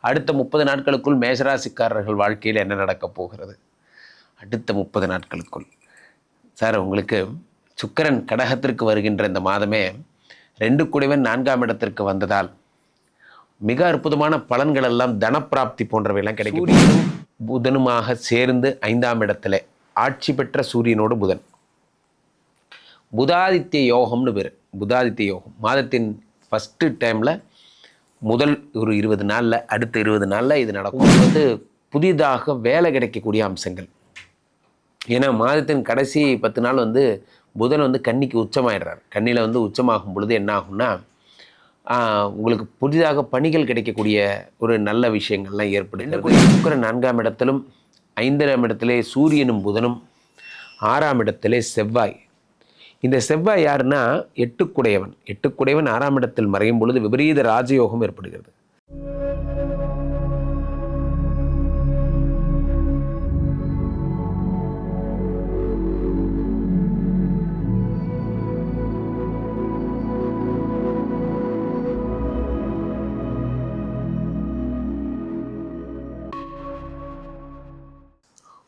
அடுத்த முப்பது நாட்களுக்குள் மேஷராசிக்காரர்கள் வாழ்க்கையில் என்ன நடக்கப் போகிறது? அடுத்த முப்பது நாட்களுக்குள். சார் உங்களுக்கு சுக்கிரன் கடகத்திற்கு வருகின்ற இந்த மாதமே ரெண்டு குடைவன் நான்காம் இடத்திற்கு வந்ததால் மிக அற்புதமான பலன்கள் எல்லாம் தனப்பிராப்தி போன்றவையெல்லாம் கிடைக்கும். புதனுமாக சேர்ந்து ஐந்தாம் இடத்துல ஆட்சி பெற்ற சூரியனோடு புதன். புதாதித்ய யோகம்னு பேர். புதாதித்ய யோகம். மாதத்தின் ஃபஸ்ட்டு டைமில் முதல் ஒரு இருபது நாளில் அடுத்த இருபது நாளில் இது நடக்கும். வந்து புதிதாக வேலை கிடைக்கக்கூடிய அம்சங்கள். ஏன்னா மாதத்தின் கடைசி பத்து நாள் வந்து புதன் வந்து கன்னிக்கு உச்சமாயிடுறார். கன்னியில் வந்து உச்சமாகும் பொழுது என்ன ஆகும்னா உங்களுக்கு புதிதாக பணிகள் கிடைக்கக்கூடிய ஒரு நல்ல விஷயங்கள்லாம் ஏற்படுகிறது. சுக்கிரன் நான்காம் இடத்திலும் ஐந்தாம் இடத்திலே சூரியனும் புதனும் ஆறாம் இடத்திலே செவ்வாய். இந்த செவ்வாய் யாருன்னா எட்டுக்குடையவன். எட்டுக்குடையவன் ஆறாம் இடத்தில் மறையும் பொழுது விபரீத ராஜயோகம் ஏற்படுகிறது.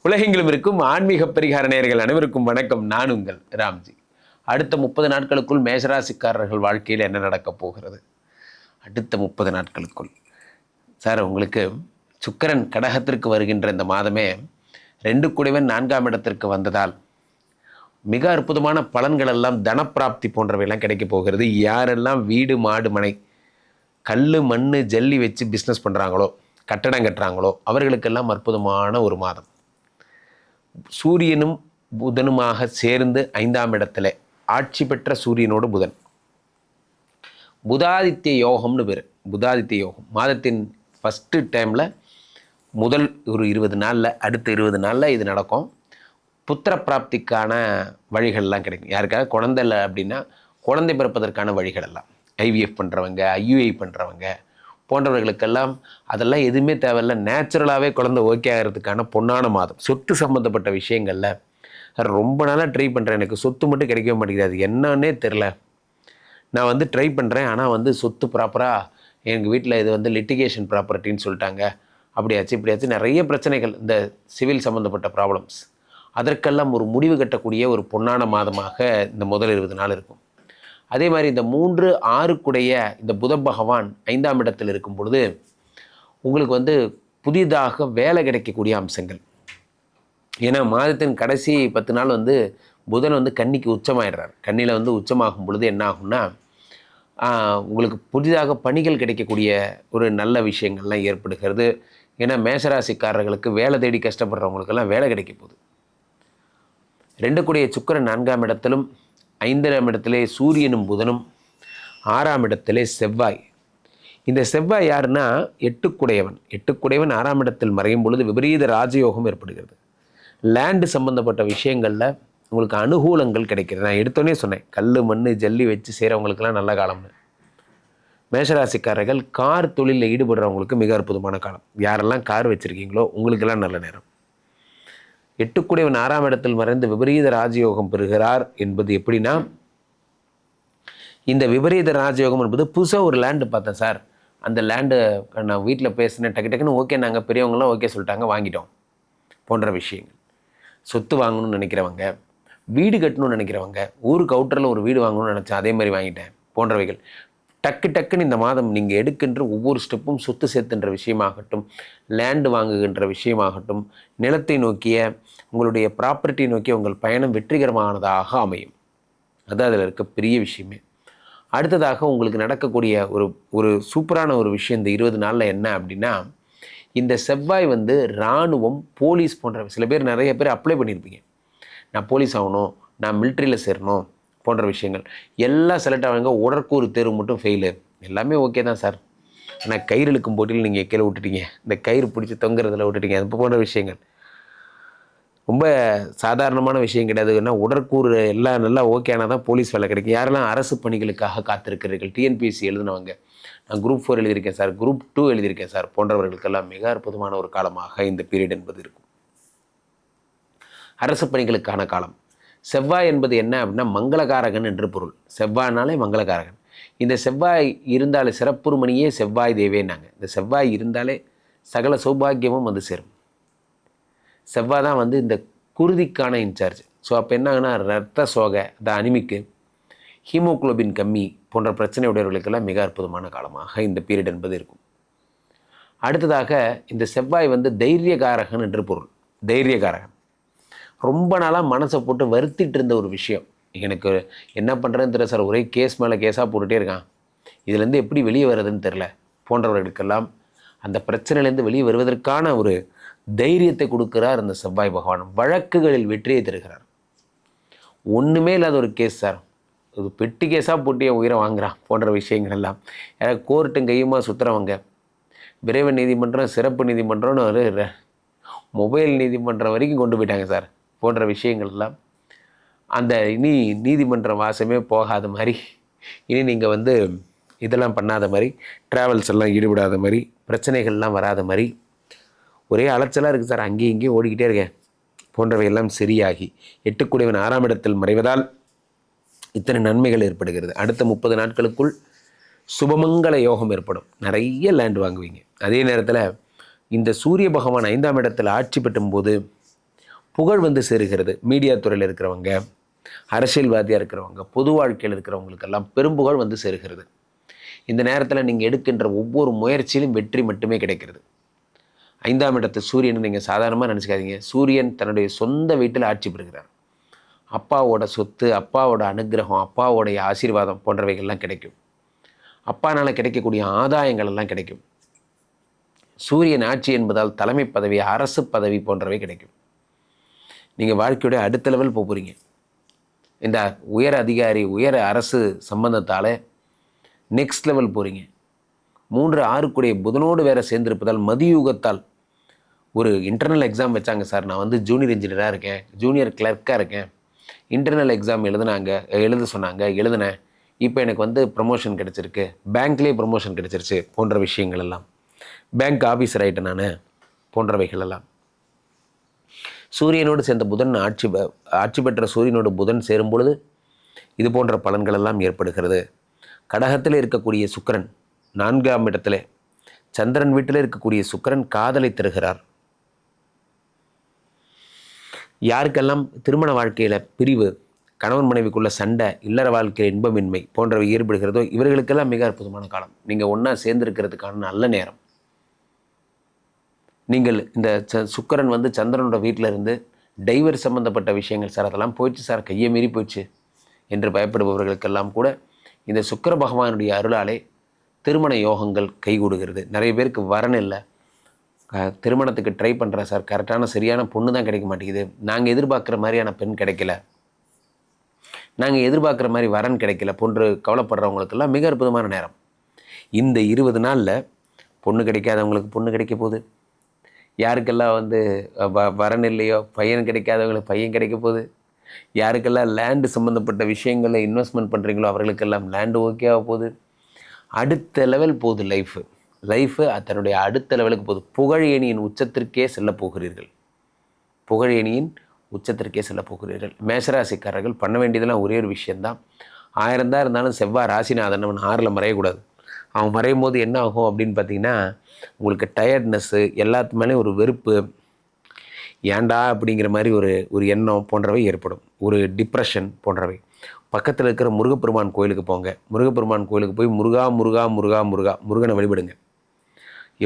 உலகெங்கிலும் இருக்கும் ஆன்மீக பரிகார நேயர்கள் அனைவருக்கும் வணக்கம். நான் உங்கள் ராம்ஜி. அடுத்த முப்பது நாட்களுக்குள் மேஷராசிக்காரர்கள் வாழ்க்கையில் என்ன நடக்கப் போகிறது? அடுத்த முப்பது நாட்களுக்குள். சார் உங்களுக்கு சுக்கரன் கடகத்திற்கு வருகின்ற இந்த மாதமே ரெண்டு குடைவன் நான்காம் இடத்திற்கு வந்ததால் மிக அற்புதமான பலன்கள் எல்லாம் தனப்பிராப்தி போன்றவையெல்லாம் கிடைக்கப் போகிறது. யாரெல்லாம் வீடு மாடு மனை கல் மண் ஜல்லி வச்சு பிஸ்னஸ் பண்ணுறாங்களோ கட்டடம் கட்டுறாங்களோ அவர்களுக்கெல்லாம் அற்புதமான ஒரு மாதம். சூரியனும் புதனுமாக சேர்ந்து ஐந்தாம் இடத்துல ஆட்சி பெற்ற சூரியனோடு புதன். புதாதித்ய யோகம்னு பேர். புதாதித்ய யோகம். மாதத்தின் ஃபஸ்ட்டு டைமில் முதல் ஒரு இருபது நாளில் அடுத்த இருபது நாளில் இது நடக்கும். புத்திர பிராப்திக்கான வழிகள்லாம் கிடைக்கும். யாருக்காக குழந்தை இல்லை அப்படின்னா குழந்தை பிறப்பதற்கான வழிகள் எல்லாம். ஐவிஎஃப் பண்ணுறவங்க ஐயுஐ பண்ணுறவங்க போன்றவர்களுக்கெல்லாம் அதெல்லாம் எதுவுமே தேவையில்ல. நேச்சுரலாகவே குழந்தை ஓகே ஆகிறதுக்கான பொன்னான மாதம். சொத்து சம்மந்தப்பட்ட விஷயங்களில் சார் ரொம்ப நாளாக ட்ரை பண்ணுறேன் எனக்கு சொத்து மட்டும் கிடைக்கவே மாட்டேங்கிறது என்னன்னே தெரில நான் வந்து ட்ரை பண்ணுறேன் ஆனால் வந்து சொத்து ப்ராப்பராக எங்கள் வீட்டில் இது வந்து லிட்டிகேஷன் ப்ராப்பர்ட்டின்னு சொல்லிட்டாங்க. அப்படியாச்சு இப்படியாச்சு நிறைய பிரச்சனைகள். இந்த சிவில் சம்மந்தப்பட்ட ப்ராப்ளம்ஸ் அதற்கெல்லாம் ஒரு முடிவு கட்டக்கூடிய ஒரு பொன்னான மாதமாக இந்த முதல் இருபது நாள் இருக்கும். அதே மாதிரி இந்த மூன்று ஆறுக்குடைய இந்த புத பகவான் ஐந்தாம் இடத்தில் இருக்கும் பொழுது உங்களுக்கு வந்து புதிதாக வேலை கிடைக்கக்கூடிய அம்சங்கள். ஏன்னா மாதத்தின் கடைசி பத்து நாள் வந்து புதன் வந்து கன்னிக்கு உச்சமாயிடுறார். கண்ணியில் வந்து உச்சமாகும் பொழுது என்ன ஆகும்னா உங்களுக்கு புதிதாக பணிகள் கிடைக்கக்கூடிய ஒரு நல்ல விஷயங்கள்லாம் ஏற்படுகிறது. ஏன்னா மேசராசிக்காரர்களுக்கு வேலை தேடி கஷ்டப்படுறவங்களுக்கெல்லாம் வேலை கிடைக்க போகுது. ரெண்டு கூடிய சுக்கரன் நான்காம் இடத்திலும் ஐந்தாம் இடத்திலே சூரியனும் புதனும் ஆறாம் இடத்திலே செவ்வாய். இந்த செவ்வாய் யாருன்னா எட்டுக்குடையவன். எட்டுக்குடையவன் ஆறாம் இடத்தில் மறையும் பொழுது விபரீத ராஜயோகம் ஏற்படுகிறது. லேண்டு சம்மந்தப்பட்ட விஷயங்களில் உங்களுக்கு அனுகூலங்கள் கிடைக்கிறது. நான் எடுத்தோன்னே சொன்னேன் கல் மண் ஜல்லி வச்சு செய்கிறவங்களுக்கெல்லாம் நல்ல காலம்னு. மேஷராசிக்காரர்கள் கார் தொழிலில் ஈடுபடுறவங்களுக்கு மிக அற்புதமான காலம். யாரெல்லாம் கார் வச்சுருக்கீங்களோ உங்களுக்கெல்லாம் நல்ல நேரம். எட்டுக்குடையவன் ஆறாம் இடத்தில் மறைந்து விபரீத ராஜயோகம் பெறுகிறார் என்பது எப்படின்னா இந்த விபரீத ராஜயோகம் என்பது புதுசாக ஒரு லேண்டு பார்த்தேன் சார். அந்த லேண்டு நான் வீட்டில் பேசினேன் டக்கு டக்குன்னு ஓகே நாங்கள் பெரியவங்களாம் ஓகே சொல்லிட்டாங்க வாங்கிட்டோம். போன்ற விஷயங்கள். சொத்து வாங்கணும்னு நினைக்கிறவங்க வீடு கட்டணும்னு நினைக்கிறவங்க ஊருக்கு அவுட்டரில் ஒரு வீடு வாங்கணும்னு நினச்சேன் அதே மாதிரி வாங்கிட்டேன் போன்றவைகள். டக்கு டக்குன்னு இந்த மாதம் நீங்கள் எடுக்கின்ற ஒவ்வொரு ஸ்டெப்பும் சொத்து சேர்த்துன்ற விஷயமாகட்டும் லேண்டு வாங்குகின்ற விஷயமாகட்டும் நிலத்தை நோக்கிய உங்களுடைய ப்ராப்பர்ட்டி நோக்கிய உங்கள் பயணம் வெற்றிகரமானதாக அமையும். அது அதில் இருக்க பெரிய விஷயமே. அடுத்ததாக உங்களுக்கு நடக்கக்கூடிய ஒரு ஒரு சூப்பரான ஒரு விஷயம் இந்த இருபது நாளில் என்ன அப்படின்னா இந்த செவ்வாய் வந்து இராணுவம் போலீஸ் போன்ற சில பேர் நிறைய பேர் அப்ளை பண்ணியிருப்பீங்க. நான் போலீஸ் ஆகணும் நான் மிலிட்ரியில் சேரணும் போன்ற விஷயங்கள். எல்லாம் செலக்ட் ஆவாங்க. உடற்கூறு தேர்வு மட்டும் ஃபெயிலு எல்லாமே ஓகே தான் சார் ஆனால் கயிறு இழுக்கும் போட்டியில் நீங்கள் கீழே விட்டுட்டீங்க. இந்த கயிறு பிடிச்சி தொங்குறதுல விட்டுட்டீங்க. அது போன்ற விஷயங்கள். ரொம்ப சாதாரணமான விஷயம் கிடையாதுன்னா உடற்கூறு எல்லாம் நல்லா ஓகே ஆனால் தான் போலீஸ் வேலை கிடைக்கும். யாரெல்லாம் அரசு பணிகளுக்காக காத்திருக்கிறீர்கள்? T N P S C எழுதினவங்க. நான் குரூப் ஃபோர் எழுதியிருக்கேன் சார். குரூப் டூ எழுதியிருக்கேன் சார். போன்றவர்களுக்கெல்லாம் மிக அற்புதமான ஒரு காலமாக இந்த பீரியட் என்பது இருக்கும். அரசு பணிகளுக்கான காலம். செவ்வாய் என்பது என்ன அப்படின்னா மங்களகாரகன் என்று பொருள். செவ்வாய்னாலே மங்களகாரகன். இந்த செவ்வாய் இருந்தாலே சிறப்புருமணியே செவ்வாய் தேவேன்னாங்க. இந்த செவ்வாய் இருந்தாலே சகல சௌபாகியமும் வந்து சேரும். செவ்வாய் தான் வந்து இந்த குருதிக்கான இன்சார்ஜ் ஸோ அப்போ என்ன ரத்த சோகை த அனிமிக்கு ஹீமோகுளோபின் கம்மி போன்ற பிரச்சனை உடையவர்களுக்கெல்லாம் மிக அற்புதமான காலமாக இந்த பீரியட் என்பது இருக்கும். அடுத்ததாக இந்த செவ்வாய் வந்து தைரியகாரகன் என்று பொருள். தைரியகாரகன். ரொம்ப நாளாக மனசை போட்டு வருத்திட்டு இருந்த ஒரு விஷயம். எனக்கு என்ன பண்ணுறதுன்னு தெரியல சார். ஒரே கேஸ் மேலே கேஸாக போட்டுகிட்டே இருக்கான். இதுலேருந்து எப்படி வெளியே வர்றதுன்னு தெரில போன்றவர்களுக்கெல்லாம் அந்த பிரச்சனையிலேருந்து வெளியே வருவதற்கான ஒரு தைரியத்தை கொடுக்கிறார் இந்த செவ்வாய் பகவான். வழக்குகளில் வெற்றியை தருகிறார். ஒன்றுமே இல்லாத ஒரு கேஸ் சார் இது பெட்டி கேஸாக போட்டு என் உயிரை வாங்குகிறான் போன்ற விஷயங்கள் எல்லாம். யாராவது கோர்ட்டும் கையுமா சுற்றுறவங்க விரைவு நீதிமன்றம் சிறப்பு நீதிமன்றம்னு ஒரு மொபைல் நீதிமன்றம் வரைக்கும் கொண்டு போயிட்டாங்க சார் போன்ற விஷயங்கள் எல்லாம். அந்த இனி நீதிமன்ற வாசமே போகாத மாதிரி. இனி நீங்கள் வந்து இதெல்லாம் பண்ணாத மாதிரி ட்ராவல்ஸ் எல்லாம் ஈடுபடாத மாதிரி பிரச்சனைகள்லாம் வராத மாதிரி ஒரே அலைச்சலாக இருக்குது சார். அங்கேயும் இங்கேயும் ஓடிக்கிட்டே இருக்கேன். போன்றவை எல்லாம் சரியாகி எட்டுக்குடையவன் ஆறாம் இடத்தில் மறைவதால் இத்தனை நன்மைகள் ஏற்படுகிறது. அடுத்த முப்பது நாட்களுக்குள் சுபமங்கல யோகம் ஏற்படும். நிறைய லேண்ட் வாங்குவீங்க. அதே நேரத்தில் இந்த சூரிய பகவான் ஐந்தாம் இடத்தில் ஆட்சி பெற்றும் போது புகழ் வந்து சேருகிறது. மீடியா துறையில் இருக்கிறவங்க அரசியல்வாதியாக இருக்கிறவங்க பொது வாழ்க்கையில் இருக்கிறவங்களுக்கெல்லாம் பெரும்புகழ் வந்து சேருகிறது. இந்த நேரத்தில் நீங்கள் எடுக்கின்ற ஒவ்வொரு முயற்சியிலும் வெற்றி மட்டுமே கிடைக்கிறது. ஐந்தாம் இடத்து சூரியன் நீங்கள் சாதாரணமாக நினச்சிக்காதீங்க. சூரியன் தன்னுடைய சொந்த வீட்டில் ஆட்சி பெறுகிறார் அப்பாவோட சொத்து அப்பாவோட அனுக்கிரகம் அப்பாவோடைய ஆசீர்வாதம் போன்றவைகள்லாம் கிடைக்கும். அப்பானால் கிடைக்கக்கூடிய ஆதாயங்கள் எல்லாம் கிடைக்கும். சூரியன் ஆட்சி என்பதால் தலைமை பதவி அரசு பதவி போன்றவை கிடைக்கும். நீங்கள் வாழ்க்கையோட அடுத்த லெவல் போக போகிறீங்க இந்த உயர் அதிகாரி உயர் அரசு சம்பந்தத்தால் நெக்ஸ்ட் லெவல் போகிறீங்க மூன்று ஆறுக்குடைய புதனோடு வேற சேர்ந்திருப்பதால் மதியூகத்தால் ஒரு இன்டர்னல் எக்ஸாம் வச்சாங்க சார் நான் வந்து ஜூனியர் இன்ஜினியராக இருக்கேன். ஜூனியர் கிளர்க்காக இருக்கேன். இன்டர்னல் எக்ஸாம் எழுதுனாங்க எழுத சொன்னாங்க எழுதினேன். இப்போ எனக்கு வந்து ப்ரமோஷன் கிடச்சிருக்கு. பேங்க்லேயே ப்ரமோஷன் கிடச்சிருச்சு போன்ற விஷயங்கள் எல்லாம். பேங்க் ஆஃபீஸர் ஆகிட்டேன் நான் போன்றவைகள் எல்லாம். சூரியனோடு சேர்ந்த புதன் ஆட்சி பெ- ஆட்சி பெற்ற சூரியனோடு புதன் சேரும் பொழுது இது போன்ற பலன்கள் எல்லாம் ஏற்படுகிறது. கடகத்தில் இருக்கக்கூடிய சுக்கிரன் நான்காம் இடத்துல சந்திரன் வீட்டில் இருக்கக்கூடிய சுக்கிரன் காதலை தருகிறார். யாருக்கெல்லாம் திருமண வாழ்க்கையில் பிரிவு கணவன் மனைவிக்குள்ள சண்டை இல்லற வாழ்க்கையில் இன்பமின்மை போன்றவை ஏற்படுகிறதோ இவர்களுக்கெல்லாம் மிக அற்புதமான காலம். நீங்கள் ஒன்றா சேர்ந்திருக்கிறதுக்கான நல்ல நேரம். நீங்கள் இந்த ச- சுக்கிரன் வந்து சந்திரனோட வீட்டில் இருந்து டைவர் சம்பந்தப்பட்ட விஷயங்கள் சார் அதெல்லாம் போயிடுச்சு சார் கையை மீறி போயிடுச்சு என்று பயப்படுபவர்களுக்கெல்லாம் கூட இந்த சுக்கர பகவானுடைய அருளாலே திருமண யோகங்கள் கைகூடுகிறது. நிறைய பேருக்கு வரன் இல்லை. திருமணத்துக்கு ட்ரை பண்ணுறேன் சார் கரெக்டான சரியான பொண்ணு தான் கிடைக்க மாட்டேங்குது. நாங்கள் எதிர்பார்க்குற மாதிரியான பெண் கிடைக்கல. நாங்கள் எதிர்பார்க்குற மாதிரி வரன் கிடைக்கல போன்று கவலைப்படுறவங்களுக்கெல்லாம் மிக அற்புதமான நேரம். இந்த இருபது நாளில் பொண்ணு கிடைக்காதவங்களுக்கு பொண்ணு கிடைக்க போகுது. யாருக்கெல்லாம் வந்து வ வரன் இல்லையோ பையன் கிடைக்காதவங்களுக்கு பையன் கிடைக்க போகுது. யாருக்கெல்லாம் லேண்டு சம்மந்தப்பட்ட விஷயங்களில் இன்வெஸ்ட்மெண்ட் பண்ணுறீங்களோ அவர்களுக்கெல்லாம் லேண்டு ஓகே ஆக போகுது. அடுத்த லெவல் போகுது லைஃபு லைஃபு தன்னுடைய அடுத்த லெவலுக்கு போகுது. புகழேணியின் உச்சத்திற்கே செல்ல போகிறீர்கள். புகழேணியின் உச்சத்திற்கே செல்ல போகிறீர்கள். மேஷராசிக்காரர்கள் பண்ண வேண்டியதெல்லாம் ஒரே ஒரு விஷயந்தான் ஆயிரம் தான் இருந்தாலும் செவ்வாய் ராசிநாதன் அவன் ஆறில் மறையக்கூடாது. அவன் மறையும் போது என்ன ஆகும் அப்படின்னு பார்த்தீங்கன்னா உங்களுக்கு டயர்ட்னஸ்ஸு எல்லாத்து மேலேயும் ஒரு வெறுப்பு ஏன்டா அப்படிங்கிற மாதிரி ஒரு ஒரு எண்ணம் போன்றவை ஏற்படும். ஒரு டிப்ரெஷன் போன்றவை. பக்கத்தில் இருக்கிற முருகப்பெருமான் கோயிலுக்கு போங்க. முருகப்பெருமான் கோயிலுக்கு போய் முருகா முருகா முருகா முருகா முருகனை வழிபடுங்க.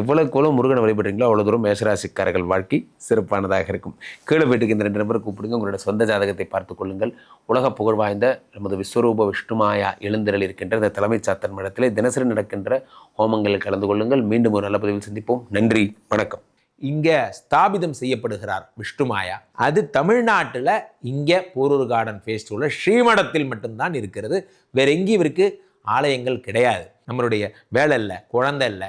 எவ்வளோக்கு எவ்வளோ முருகனை வழிபடுறீங்களோ அவ்வளோ தூரம் மேஷராசிக்காரர்கள் வாழ்க்கை சிறப்பானதாக இருக்கும். கீழே வீட்டுக்கு இந்த ரெண்டு நம்பரை கூப்பிடுங்க. உங்களோட சொந்த ஜாதகத்தை பார்த்துக்கொள்ளுங்கள் உலக புகழ் வாய்ந்த நமது விஸ்வரூப விஷ்ணுமாயா எழுந்திரல் இருக்கின்ற இந்த தலைமை சாத்தன் மடத்திலே தினசரி நடக்கின்ற ஹோமங்களில் கலந்து கொள்ளுங்கள். மீண்டும் ஒரு நல்ல பதிவில் சந்திப்போம். நன்றி. வணக்கம். இங்கே ஸ்தாபிதம் செய்யப்படுகிறார் விஷ்ணுமாயா. அது தமிழ்நாட்டில் இங்கே போரூர் கார்டன் ஃபேஸ்டிவலில் ஸ்ரீமடத்தில் மட்டும்தான் இருக்கிறது. வேற எங்கேயும் இவருக்கு ஆலயங்கள் கிடையாது. நம்மளுடைய வேலை இல்லை குழந்தை இல்லை